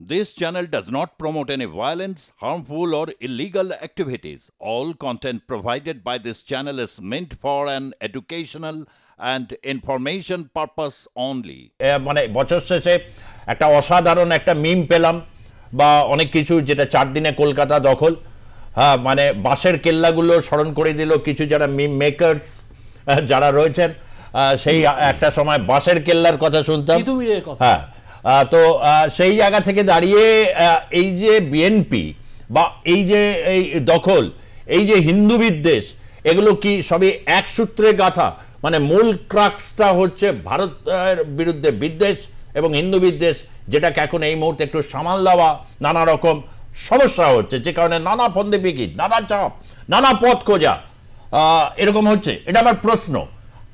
This channel does not promote any violence, harmful, or illegal activities. All content provided by this channel is meant for an educational and information purpose only. মানে বছর শেষে একটা অসাধারণ একটা মিম পেলাম বা অনেক কিছু যেটা চার দিনে কলকাতা দখল হ্যাঁ মানে বাঁশের কেল্লাগুলো স্মরণ করে দিল কিছু যারা মিম মেকার্স যারা রয়েছেন সেই একটা সময় বাঁশের কেল্লার কথা শুনতাম হ্যাঁ তো সেই জায়গা থেকে দাঁড়িয়ে এই যে বিএনপি বা এই যে এই দখল, এই যে হিন্দু বিদ্বেষ, এগুলো কি সবই এক সূত্রে গাথা? মানে মূল ক্রাক্সটা হচ্ছে ভারতের বিরুদ্ধে বিদ্বেষ এবং হিন্দু বিদ্বেষ, যেটাকে এখন এই মুহূর্তে একটু সামাল দেওয়া নানা রকম সমস্যা হচ্ছে, যে কারণে নানা ফন্দে বিকিট নানা চাপ, নানা পথ খোঁজা এরকম হচ্ছে। এটা আমার প্রশ্ন।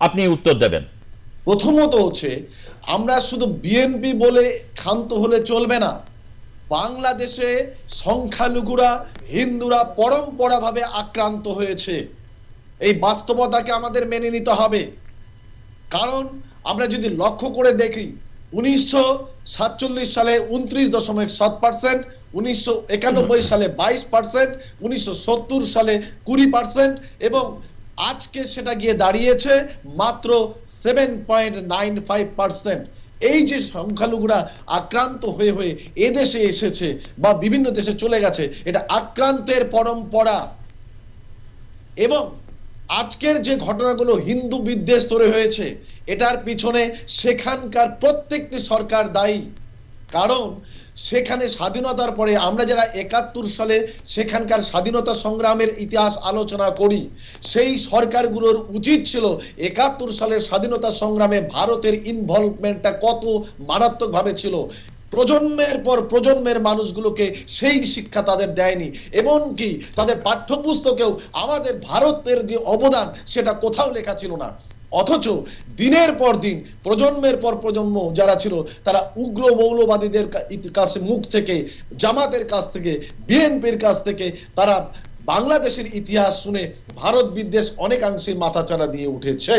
আপনি উত্তর দেবেন। প্রথমত হচ্ছে আমরা শুধু বিএনপি বলে ক্ষান্ত হলে চলবে না। বাংলাদেশে সংখ্যালঘুরা হিন্দুরা পরম্পরাভাবে আক্রান্ত হয়েছে। এই বাস্তবতাকে আমাদের মেনে নিতে হবে। কারণ আমরা যদি লক্ষ্য করে দেখি উনিশশো সাতচল্লিশ সালে উনত্রিশ দশমিক সাত পার্সেন্ট উনিশশো একানব্বই সালে বাইশ পার্সেন্ট উনিশশো সত্তর সালে কুড়ি পার্সেন্ট এবং আজকে সেটা গিয়ে দাঁড়িয়েছে মাত্র seven point nine five percent এই যে সংখ্যালঘুরা আক্রান্ত হয়ে হয়ে এদেশে এসেছে বা বিভিন্ন দেশে চলে গেছে, এটা আক্রান্তের পরম্পরা। এবং আজকের যে ঘটনাগুলো হিন্দু বিদ্বেষ তৈরি হয়েছে, এটার পিছনে সেখানকার প্রত্যেকটি সরকার দায়ী। কারণ সেখানে স্বাধীনতার পরে আমরা যারা একাত্তর সালে সেখানকার স্বাধীনতা সংগ্রামের ইতিহাস আলোচনা করি, সেই সরকারগুলোর উচিত ছিল একাত্তর সালের স্বাধীনতা সংগ্রামে ভারতের ইনভলভমেন্টটা কত মারাত্মকভাবে ছিল। প্রজন্মের পর প্রজন্মের মানুষগুলোকে সেই শিক্ষা তাদের দেয়নি। এমনকি তাদের পাঠ্যপুস্তকেও আমাদের ভারতের যে অবদান, সেটা কোথাও লেখা ছিল না। অথচ দিনের পর দিন, প্রজন্মের পর প্রজন্ম যারা ছিল, তারা উগ্র মৌলবাদীদের কাছে মুখ থেকে, জামাতের কাছ থেকে, বিএনপির কাছ থেকে, তারা বাংলাদেশের ইতিহাস শুনে ভারত বিদ্বেষ অনেকাংশে মাথাচাড়া দিয়ে উঠেছে।